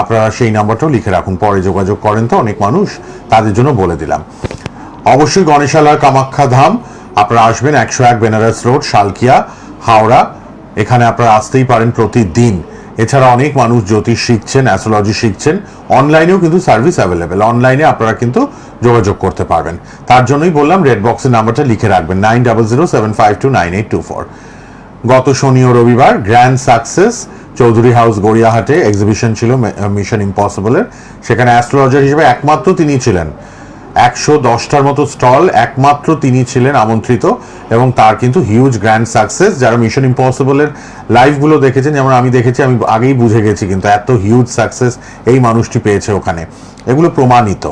আপনারা সেই নাম্বারটাও লিখে রাখুন, পরে যোগাযোগ করেন তো, অনেক মানুষ তাদের জন্য বলে দিলাম। অবশ্যই গণেশালা কামাখ্যা ধাম, আপনারা আসবেন একশো এক বেনারস রোড, শালকিয়া, হাওড়া, এখানে আপনারা আসতেই পারেন প্রতিদিন। এছাড়া অনেক মানুষ জ্যোতিষ শিখছেন অ্যাস্ট্রোলজি শিখছেন অনলাইনেও কিন্তু সার্ভিস অ্যাভেলেবেল অনলাইনে আপনারা কিন্তু যোগাযোগ করতে পারবেন। তার জন্যই বললাম রেড বক্সের নাম্বারটা লিখে রাখবেন nine double zero seven five two nine eight two four গত শনি ও রবিবার গ্র্যান্ড সাকসেস চৌধুরী হাউস গড়িয়াহাটে এক্সিবিশন ছিল মিশন ইম্পসিবলের সেখানে অ্যাস্ট্রোলজার হিসেবে একমাত্র তিনি ছিলেন। একশো দশটার মতো স্টল একমাত্র তিনি ছিলেন আমন্ত্রিত এবং তার কিন্তু হিউজ গ্র্যান্ড সাকসেস যারা মিশন ইম্পসিবলের লাইভগুলো দেখেছেন, যেমন আমি দেখেছি, আমি আগেই বুঝে গেছি কিন্তু এত হিউজ সাকসেস এই মানুষটি পেয়েছে ওখানে। এগুলো প্রমাণিত,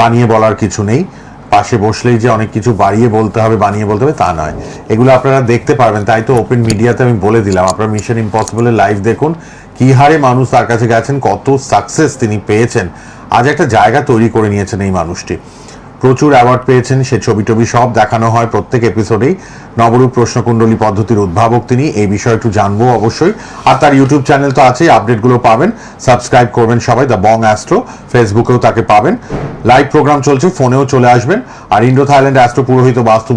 বানিয়ে বলার কিছু নেই। পাশে বসলেই যে অনেক কিছু বাড়িয়ে বলতে হবে, বানিয়ে বলতে হবে, তা নয়। এগুলো আপনারা দেখতে পারবেন, তাই তো ওপেন মিডিয়াতে আমি বলে দিলাম। আপনারা মিশন ইম্পসিবলের লাইভ দেখুন, কি হারে মানুষ তার কাছে গেছেন, কত সাকসেস তিনি পেয়েছেন। আজ একটা জায়গা তৈরি করে নিয়েছেন এই মানুষটি। প্রচুর অ্যাওয়ার্ড পেয়েছেন, সে ছবি টবি সব দেখানো হয় প্রত্যেক এপিসোডেই নবরূপ প্রশ্নকুণ্ডলী পদ্ধতির উদ্ভাবক তিনি, এই বিষয়ে একটু জানব অবশ্যই। আর তার ইউটিউব চ্যানেল তো আছেই আপডেটগুলো পাবেন। সাবস্ক্রাইব করবেন সবাই দ্য বং অ্যাস্ট্রো ফেসবুকেও তাকে পাবেন। লাইভ প্রোগ্রাম চলছে, ফোনেও চলে আসবেন। আর ইন্ডো থাইল্যান্ড অ্যাস্ট্রো পুরোহিত বাস্তু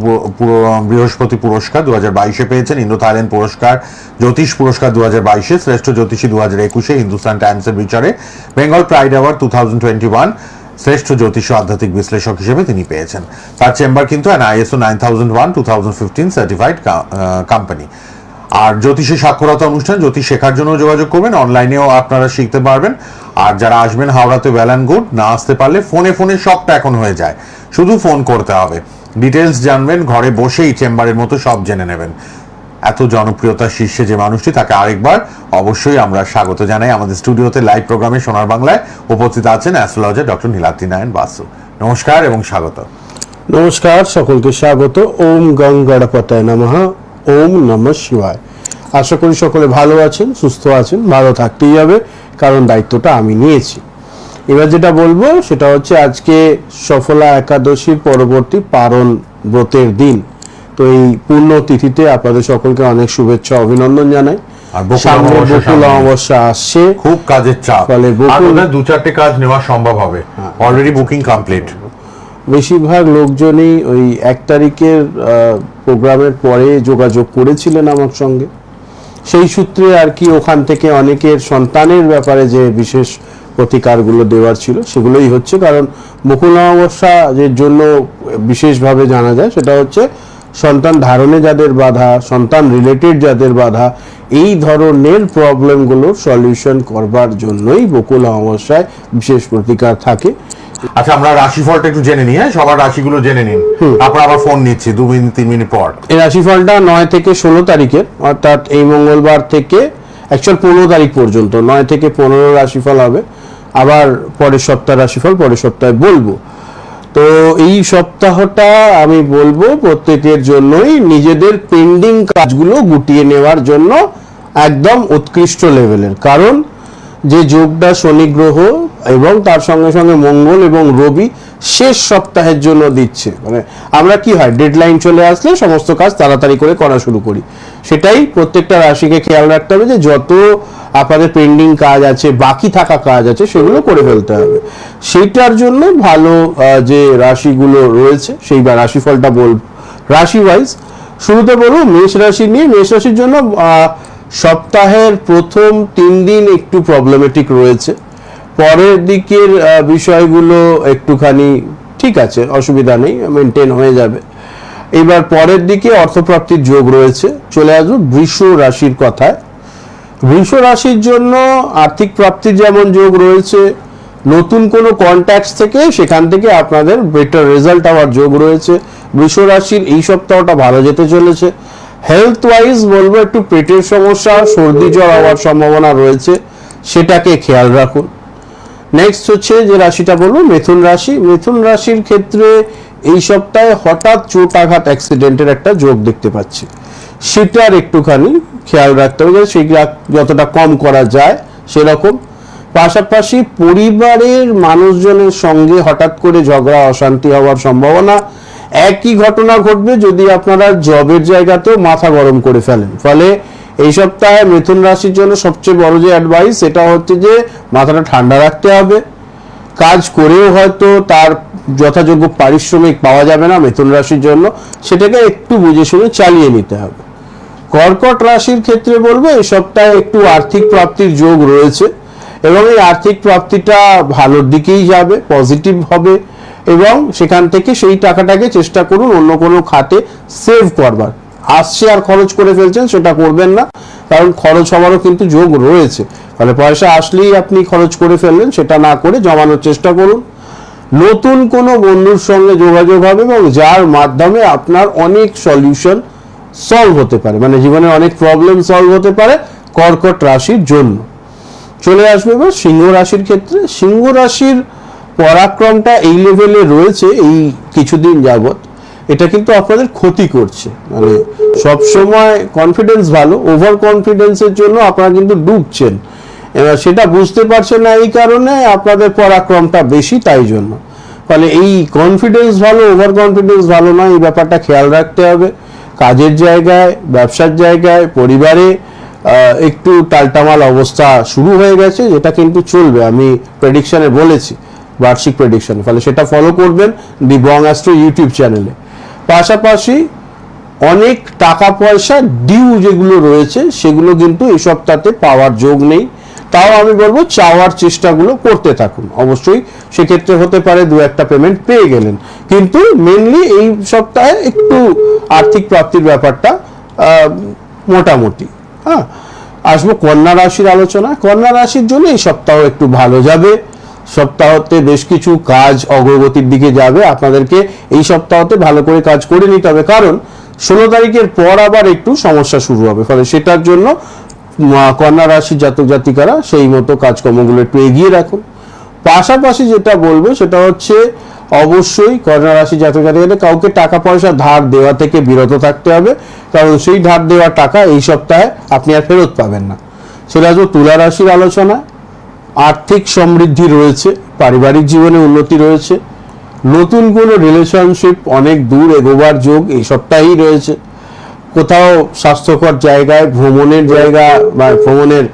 বৃহস্পতি পুরস্কার দু হাজার বাইশে পেয়েছেন। ইন্ডো থাইল্যান্ড পুরস্কার, জ্যোতিষ পুরস্কার দু হাজার বাইশে, শ্রেষ্ঠ জ্যোতিষী দু হাজার একুশে হিন্দুস্তান টাইমসের বিচারে। Bengal pride award two thousand twenty one শ্রেষ্ঠ জ্যোতিষ আধ্যাত্মিক বিশ্লেষক হিসেবে তিনি পেয়েছেন। তার চেম্বার কিন্তু an ISO nine thousand one, two certified company আর জ্যোতিষী সাক্ষরতা অনুষ্ঠান জ্যোতিষ শেখার জন্য যোগাযোগ করবেন। অনলাইনেও আপনারা শিখতে পারবেন। আর যারা আসবেন হাওড়াতে ওয়েল অ্যান্ড গুড না আসতে পারলে ফোনে ফোনে সবটা এখন হয়ে যায়। শুধু ফোন করতে হবে। ডিটেলস জানবেন, ঘরে বসেই চেম্বারের মতো সব জেনে নেবেন। এত জনপ্রিয়তার শীর্ষে যে মানুষটি, তাকে আরেকবার অবশ্যই আমরা স্বাগত জানাই। আমাদের স্টুডিওতে লাইভ প্রোগ্রামে সোনার বাংলায় উপস্থিত আছেন অ্যাস্ট্রোলজার ডক্টর নীলাদ্রি নারায়ণ বাসু। নমস্কার এবং স্বাগত। নমস্কার, সকলকে স্বাগত। ওম গং গণপতায় নমঃ, ওম নমঃ শিবায়। আশা করি সকলে ভালো আছেন, সুস্থ আছেন, ভালো থাকতেই হবে, কারণ দায়িত্বটা আমি নিয়েছি। এবার যেটা বলব, সেটা হচ্ছে আজকে সফলা একাদশীর পরবর্তী পারণ ব্রতের দিন। তো এই পূর্ণ তিথিতে আপনাদের সকলকে অনেক শুভেচ্ছা অভিনন্দন জানাই। আর বকুল অমাবস্যা আসছে। খুব কাজের চাপ। ফলে বকুল- দু চারটে কাজ নেওয়া সম্ভব হবে। অলরেডি বুকিং কমপ্লিট বেশিরভাগ লোকজনই ওই এক তারিখের প্রোগ্রামের পরে যোগাযোগ করেছিলেন আমার সঙ্গে। সেই সূত্রে আর কি ওখান থেকে অনেকের সন্তানের ব্যাপারে যে বিশেষ প্রতিকারগুলো দেওয়ার ছিল সেগুলোই হচ্ছে। কারণ মুকুল অমাবস্যা যে জন্য বিশেষভাবে জানা যায় সেটা হচ্ছে সন্তান ধারণে যাদের বাধা সন্তান রিলেটেড যাদের বাধা এই ধরনের প্রবলেমগুলোর সলিউশন করবার জন্যই বকুল অমাবস্যায় বিশেষ প্রতিকার থাকে। আচ্ছা আমরা রাশিফলটা একটু জেনে নিই হ্যাঁ? সবার রাশিগুলো জেনে নিন। তারপর আবার ফোন নিচ্ছি দু মিনিট তিন মিনিট পর। এই রাশিফলটা নয় থেকে ষোলো তারিখের অর্থাৎ এই মঙ্গলবার থেকে অ্যাকচুয়াল পনেরো তারিখ পর্যন্ত নয় থেকে পনেরো রাশিফল হবে। আবার পরের সপ্তাহ রাশিফল পরের সপ্তাহে বলব। তো এই সপ্তাহটা আমি বলব প্রত্যেকের জন্যই নিজেদের পেন্ডিং কাজগুলো গুটিয়ে নেওয়ার জন্য একদম উৎকৃষ্ট লেভেলের কারণ যে যোগটা শনি গ্রহ এবং তার সঙ্গে সঙ্গে মঙ্গল এবং রবি শেষ সপ্তাহের জন্য দিচ্ছে। মানে আমরা কি হয় ডেডলাইন চলে আসলে সমস্ত কাজ তাড়াতাড়ি করে করা শুরু করি। সেটাই প্রত্যেকটা রাশিকে খেয়াল রাখতে হবে যে যত আপনাদের পেন্ডিং কাজ আছে, বাকি থাকা কাজ আছে, সেগুলো করে ফেলতে হবে। সেইটার জন্য ভালো যে রাশিগুলো রয়েছে, সেই বা রাশিফলটা বল রাশি ওয়াইজ শুরুতে বলব মেষ রাশি নিয়ে, মেষ রাশির জন্য সপ্তাহের প্রথম তিন দিন একটু প্রবলেমেটিক রয়েছে। পরের দিকের বিষয়গুলো একটুখানি ঠিক আছে, অসুবিধা নেই মেনটেন হয়ে যাবে। এবার পরের দিকে অর্থপ্রাপ্তির যোগ রয়েছে। চলে আসব বৃষ রাশির কথায়। বৃষ রাশির জন্য আর্থিক প্রাপ্তির যেমন যোগ রয়েছে, নতুন কোনো কন্ট্যাক্টস থেকে সেখান থেকে আপনাদের বেটার রেজাল্ট হওয়ার যোগ রয়েছে। বৃষ রাশির এই সপ্তাহটা ভালো যেতে চলেছে। হেলথ ওয়াইজ বলব একটু পেটের সমস্যা, সর্দি জ্বর হওয়ার সম্ভাবনা রয়েছে, সেটাকে খেয়াল রাখুন। নেক্সট হচ্ছে যে রাশিটা বলব, মিথুন রাশি। মিথুন রাশির ক্ষেত্রে এই সপ্তাহে হঠাৎ চোট আঘাত অ্যাক্সিডেন্টের একটা যোগ দেখতে পাচ্ছি। সেটার একটুখানি খেয়াল রাখতে হবে সেটা যতটা কম করা যায় সেরকম। পাশাপাশি পরিবারের মানুষজনের সঙ্গে হঠাৎ করে ঝগড়া, অশান্তি হওয়ার সম্ভাবনা একই ঘটনা ঘটবে যদি আপনারা জবের জায়গাতেও মাথা গরম করে ফেলেন। ফলে এই সপ্তাহে মিথুন রাশির জন্য সবচেয়ে বড় যে অ্যাডভাইস সেটা হচ্ছে যে মাথাটা ঠান্ডা রাখতে হবে। কাজ করেও হয়তো তার যথাযোগ্য পারিশ্রমিক পাওয়া যাবে না মিথুন রাশির জন্য, সেটাকে একটু বুঝে শুনে চালিয়ে নিতে হবে। কর্কট রাশির ক্ষেত্রে বলব, এই সপ্তাহে একটু আর্থিক প্রাপ্তির যোগ রয়েছে এবং এই আর্থিক প্রাপ্তিটা ভালোর দিকেই যাবে পজিটিভ হবে এবং সেখান থেকে সেই টাকাটাকে চেষ্টা করুন অন্য কোনো খাতে সেভ করবার। আসছে আর খরচ করে ফেলছেন, সেটা করবেন না। কারণ খরচ হওয়ারও কিন্তু যোগ রয়েছে। ফলে পয়সা আসলেই আপনি খরচ করে ফেললেন, সেটা না করে জমানোর চেষ্টা করুন। নতুন কোনো বন্ধুর সঙ্গে যোগাযোগ হবে এবং যার মাধ্যমে আপনার অনেক সলিউশন সলভ হতে পারে। মানে জীবনে অনেক প্রবলেম সলভ হতে পারে কর্কট রাশির জন্য। চলে আসবে এবার সিংহ রাশির ক্ষেত্রে। সিংহ রাশির পরাক্রমটা এই লেভেলে রয়েছে এই কিছুদিন যাবত এটা কিন্তু আপনাদের ক্ষতি করছে। মানে সব সময় কনফিডেন্স ভালো ওভার কনফিডেন্সের জন্য আপনারা কিন্তু ডুবছেন। এবার সেটা বুঝতে পারছেন না এই কারণে আপনাদের পরাক্রমটা বেশি তাই জন্য। ফলে এই কনফিডেন্স ভালো ওভার কনফিডেন্স ভালো না এই ব্যাপারটা খেয়াল রাখতে হবে। কাজের জায়গায়, ব্যবসার জায়গায়, পরিবারে একটু টালটামাল অবস্থা শুরু হয়ে গেছে, যেটা কিন্তু চলবে। আমি প্রেডিকশনে বলেছি, বার্ষিক প্রেডিকশন ফলে সেটা ফলো করবেন দি বং অ্যাস্ট্রো ইউটিউব চ্যানেলে। পাশাপাশি অনেক টাকা পয়সা ডিউ যেগুলো রয়েছে, সেগুলো কিন্তু এই সপ্তাহে পাওয়ার যোগ নেই। তাও আমি বলব চাওয়ার চেষ্টাগুলো করতে থাকুন। অবশ্যই সেক্ষেত্রে হতে পারে দু একটা পেমেন্ট পেয়ে গেলেন। কিন্তু মেনলি এই সপ্তাহে একটু আর্থিক প্রাপ্তির ব্যাপারটা মোটামুটি। হ্যাঁ আসব কন্যা রাশির আলোচনা কন্যা রাশির জন্য এই সপ্তাহ একটু ভালো যাবে। সপ্তাহতে বেশ কিছু কাজ অগ্রগতির দিকে যাবে। আপনাদেরকে এই সপ্তাহতে ভালো করে কাজ করে নিতে হবে। কারণ ষোলো তারিখের পর আবার একটু সমস্যা শুরু হবে। ফলে সেটার জন্য কন্যা রাশির জাতক জাতিকারা সেই মতো কাজকর্মগুলো একটু এগিয়ে রাখুন। পাশাপাশি যেটা বলব সেটা হচ্ছে, অবশ্যই কন্যা রাশি জাতক জাতিকাদের কাউকে টাকা পয়সা ধার দেওয়া থেকে বিরত থাকতে হবে। কারণ সেই ধার দেওয়া টাকা এই সপ্তাহে আপনি আর ফেরত পাবেন না। সেটা হচ্ছে তুলা রাশির আলোচনা। আর্থিক সমৃদ্ধি রয়েছে, পারিবারিক জীবনে উন্নতি রয়েছে, নতুন কোনো রিলেশনশিপ অনেক দূর এগোবার যোগ এই সপ্তাহেই রয়েছে। কোথাও স্বাস্থ্যকর জায়গায় ভ্রমণের জায়গা বা ভ্রমণের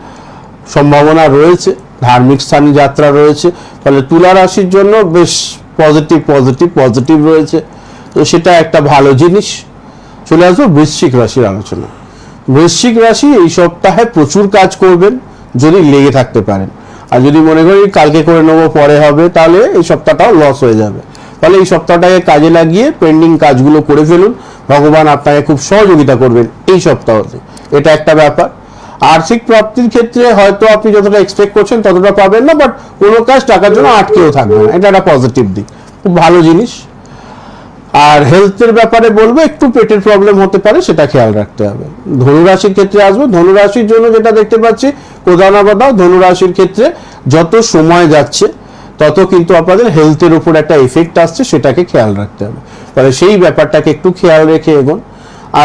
সম্ভাবনা রয়েছে, ধার্মিক স্থানে যাত্রা রয়েছে, ফলে তুলা রাশির জন্য বেশ পজিটিভ পজিটিভ পজিটিভ রয়েছে। তো সেটা একটা ভালো জিনিস। চলে আসব বৃশ্চিক রাশির আলোচনা বৃশ্চিক রাশি এই সপ্তাহে প্রচুর কাজ করবেন, যদি লেগে থাকতে পারেন। আর যদি মনে করি কালকে করে নেব, পরে হবে, তাহলে এই সপ্তাহটাও লস হয়ে যাবে। তাহলে এই সপ্তাহটাকে কাজে লাগিয়ে পেন্ডিং কাজগুলো করে ফেলুন। ভগবান আপনাকে খুব সহযোগিতা করবেন এই সপ্তাহতে। এটা একটা ব্যাপার। আর্থিক প্রাপ্তির ক্ষেত্রে হয়তো আপনি যতটা এক্সপেক্ট করছেন ততটা পাবেন না বাট কোনো কাজ টাকার জন্য আটকেও থাকবে না। এটা একটা পজিটিভ দিক। খুব ভালো জিনিস। আর হেলথের ব্যাপারে বলব, একটু পেটের প্রবলেম হতে পারে, সেটা খেয়াল রাখতে হবে। ধনুরাশির ক্ষেত্রে আসব, ধনুরাশির জন্য যেটা দেখতে পাচ্ছি কোথাও ধনুরাশির ক্ষেত্রে যত সময় যাচ্ছে, তত কিন্তু আপনাদের হেলথের উপর একটা এফেক্ট আসছে, সেটাকে খেয়াল রাখতে হবে। ফলে সেই ব্যাপারটাকে একটু খেয়াল রেখে এগোন।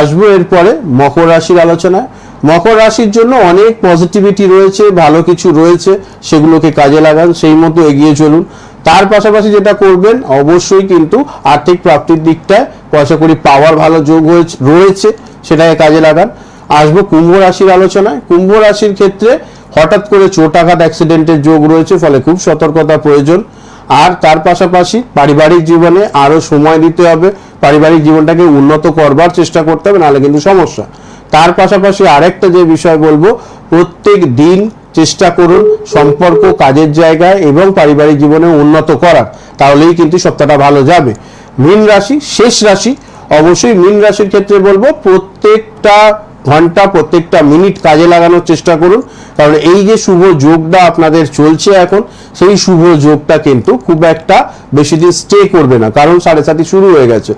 আসব এরপরে মকর রাশির আলোচনায়। মকর রাশির জন্য অনেক পজিটিভিটি রয়েছে, ভালো কিছু রয়েছে, সেগুলোকে কাজে লাগান, সেই মতো এগিয়ে চলুন। তার পাশাপাশি যেটা করবেন, অবশ্যই কিন্তু আর্থিক প্রাপ্তির দিকটায় পয়সা করি পাওয়ার ভালো যোগ হয়েছে, রয়েছে, সেটাকে কাজে লাগান। আসব কুম্ভ রাশির আলোচনায়। কুম্ভ রাশির ক্ষেত্রে হঠাৎ করে চোটাঘাত অ্যাক্সিডেন্টের যোগ রয়েছে, ফলে খুব সতর্কতা প্রয়োজন। আর তার পাশাপাশি পারিবারিক জীবনে আরও সময় দিতে হবে। পারিবারিক জীবনটাকে উন্নত করবার চেষ্টা করতে হবে, নাহলে কিন্তু সমস্যা। তার পাশাপাশি আরেকটা যে বিষয় বলব, প্রত্যেক দিন চেষ্টা করুন সম্পর্ক, কাজের জায়গায় এবং পারিবারিক জীবনে উন্নত করার। তাহলেই কিন্তু সপ্তাহটা ভালো যাবে। মীন রাশি, শেষ রাশি, অবশ্যই মীন রাশির ক্ষেত্রে বলব, প্রত্যেকটা ঘণ্টা, প্রত্যেকটা মিনিট কাজে লাগানোর চেষ্টা করুন। কারণ এই যে শুভ যোগটা আপনাদের চলছে এখন, সেই শুভ যোগটা কিন্তু খুব একটা বেশি দিন স্টে করবে না, কারণ সাড়ে সাতই শুরু হয়ে গেছে।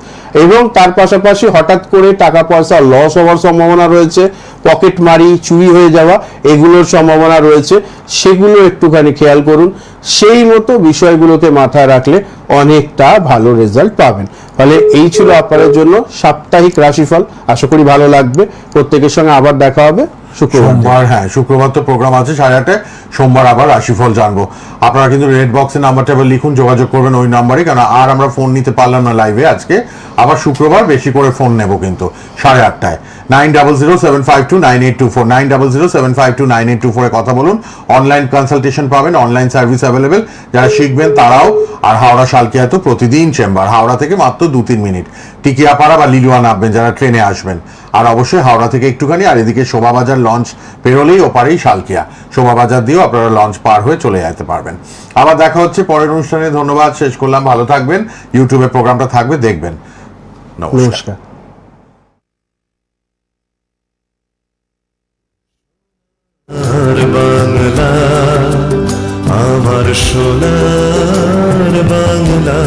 এবং তার পাশাপাশি হঠাৎ করে টাকা পয়সা লস হওয়ার সম্ভাবনা রয়েছে। পকেট মারি, চুরি হয়ে যাওয়া, এগুলোর সম্ভাবনা রয়েছে। সেগুলো একটুখানি খেয়াল করুন। সেই মতো বিষয়গুলোকে মাথায় রাখলে অনেকটা ভালো রেজাল্ট পাবেন। ফলে এই ছিল আপনাদের জন্য সাপ্তাহিক রাশিফল। আশা করি ভালো লাগবে। প্রত্যেকের সঙ্গে আবার দেখা হবে। সোমবার হ্যাঁ শুক্রবার তো প্রোগ্রাম আছে, সাড়ে আটটায় সোমবার আবার রাশিফল জানব। আপনারা কিন্তু রেড বক্সের নাম্বারটা এবার লিখুন, যোগাযোগ করবেন ওই নাম্বারে কারণ আর আমরা ফোন নিতে পারলাম না লাইভে আজকে। আবার শুক্রবার বেশি করে ফোন নেব কিন্তু, সাড়ে আটটায়। Nine double zero seven five two nine eight two four nine double zero seven five two nine eight two ফোরে কথা বলুন। অনলাইন কনসালটেশন পাবেন অনলাইন সার্ভিস অ্যাভেলেবেল যারা শিখবেন তারাও, আর হাওড়া শালকিয়া তো প্রতিদিন চেম্বার হাওড়া থেকে মাত্র দু তিন মিনিট। টিকিয়াপাড়া বা লিলুয়া নামবেন, যারা ট্রেনে আসবেন। আর অবশ্যই হাওড়া থেকে একটুখানি আর এদিকে শোভাবাজার লঞ্চ পেরোলেই ওপারেই শালকিয়া। শোভাবাজার দিয়েও আপনারা লঞ্চ পার হয়ে চলে যেতে পারবেন। আবার দেখা হচ্ছে পরের অনুষ্ঠানে। ধন্যবাদ শেষ করলাম। ভালো থাকবেন। ইউটিউবে প্রোগ্রামটা থাকবে দেখবেন। নমস্কার। নমস্কার। বাংলা আমার সোনার বাংলা।